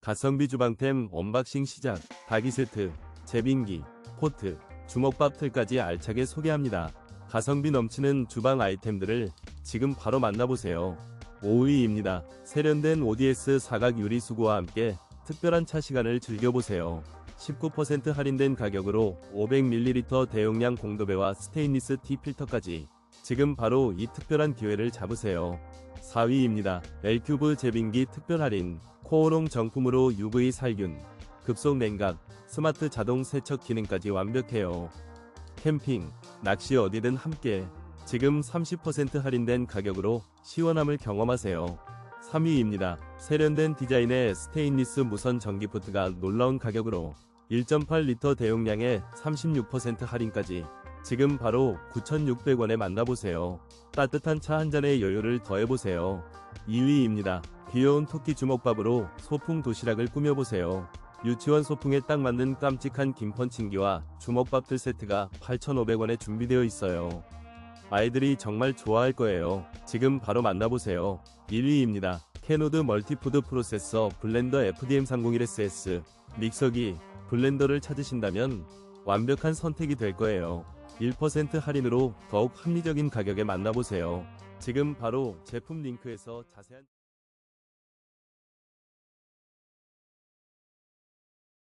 가성비 주방템 언박싱 시작. 닭이 세트, 제빙기, 포트, 주먹밥 틀까지 알차게 소개합니다. 가성비 넘치는 주방 아이템들을 지금 바로 만나보세요. 5위입니다. 세련된 ODS 사각 유리 수구와 함께 특별한 차 시간을 즐겨보세요. 19% 할인된 가격으로 500ml 대용량 공도배와 스테인리스 티 필터까지 지금 바로 이 특별한 기회를 잡으세요. 4위입니다. 엘큐브 제빙기 특별 할인 코오롱 정품으로 UV 살균, 급속 냉각, 스마트 자동 세척 기능까지 완벽해요. 캠핑, 낚시 어디든 함께 지금 30% 할인된 가격으로 시원함을 경험하세요. 3위입니다. 세련된 디자인의 스테인리스 무선 전기포트가 놀라운 가격으로 1.8리터 대용량에 36% 할인까지 지금 바로 9,600원에 만나보세요. 따뜻한 차 한 잔의 여유를 더해보세요. 2위입니다. 귀여운 토끼 주먹밥으로 소풍 도시락을 꾸며보세요. 유치원 소풍에 딱 맞는 깜찍한 김펀칭기와 주먹밥들 세트가 8,500원에 준비되어 있어요. 아이들이 정말 좋아할 거예요. 지금 바로 만나보세요. 1위입니다. 캐노드 멀티푸드 프로세서 블렌더 FDM301SS 믹서기 블렌더를 찾으신다면 완벽한 선택이 될 거예요. 1% 할인으로 더욱 합리적인 가격에 만나보세요. 지금 바로 제품 링크에서 자세한